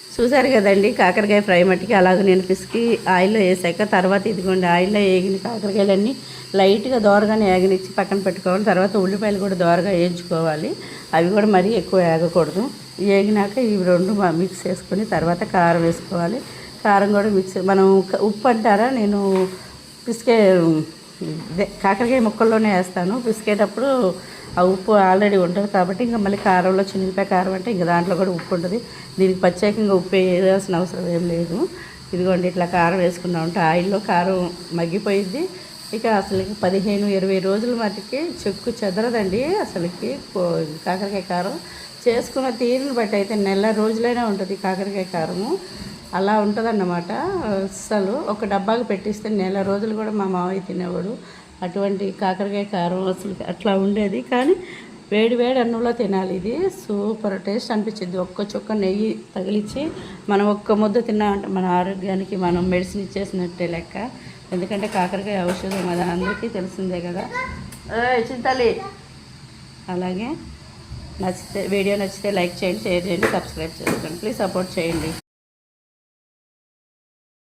చూసారు కదండి కాకరకాయ ఫ్రై మట్టికి అలాగే నేను పిసికి ఆయిల్లో వేసాక తర్వాత ఇదిగోండి ఆయిల్లో వేగిన కాకరకాయలన్నీ లైట్గా దోరగానే వేగనిచ్చి పక్కన పెట్టుకోవాలి. తర్వాత ఉల్లిపాయలు కూడా దోరగా వేయించుకోవాలి. అవి కూడా మరీ ఎక్కువ వేగకూడదు. వేగినాక ఇవి రెండు మిక్స్ చేసుకొని తర్వాత కారం వేసుకోవాలి. కారం కూడా మిక్స్ మనం ఉప్పు అంటారా? నేను పిసికే కాకరకాయ ముక్కల్లోనే వేస్తాను. పిసికేటప్పుడు ఆ ఉప్పు ఆల్రెడీ ఉంటుంది కాబట్టి ఇంకా మళ్ళీ కారంలో చినిగిపోయి కారం అంటే ఇంకా దాంట్లో కూడా ఉప్పు ఉంటుంది. దీనికి ప్రత్యేకంగా ఉప్పు వేయాల్సిన అవసరం ఏం లేదు. ఇదిగోండి ఇట్లా కారం వేసుకున్నా అంటే ఆయిల్లో కారం మగ్గిపోయింది. ఇక అసలుకి పదిహేను ఇరవై రోజుల మటుకి చెక్కు చెదరదండి అసలుకి. కాకరకాయ కారం చేసుకున్న తీరుని బట్టి అయితే నెల రోజులైనా ఉంటుంది కాకరకాయ కారము. అలా ఉంటుందన్నమాట. అస్సలు ఒక డబ్బాకి పెట్టిస్తే నెల రోజులు కూడా మా మావయ్య తినేవాడు. అటువంటి కాకరకాయ కారం అసలు అట్లా ఉండేది. కానీ వేడి వేడి అన్నంలో తినాలి. ఇది సూపర్ టేస్ట్ అనిపించింది. ఒక్క చుక్క నెయ్యి తగిలించి మనం ఒక్క ముద్ద తిన్నామంటే మన ఆరోగ్యానికి మనం మెడిసిన్ ఇచ్చేసినట్టే లెక్క. ఎందుకంటే కాకరకాయ ఔషధం అది అందరికీ తెలిసిందే కదా. చింతలి. అలాగే నచ్చితే వీడియో నచ్చితే లైక్ చేయండి షేర్ చేయండి సబ్స్క్రైబ్ చేసుకోండి. ప్లీజ్ సపోర్ట్ చేయండి.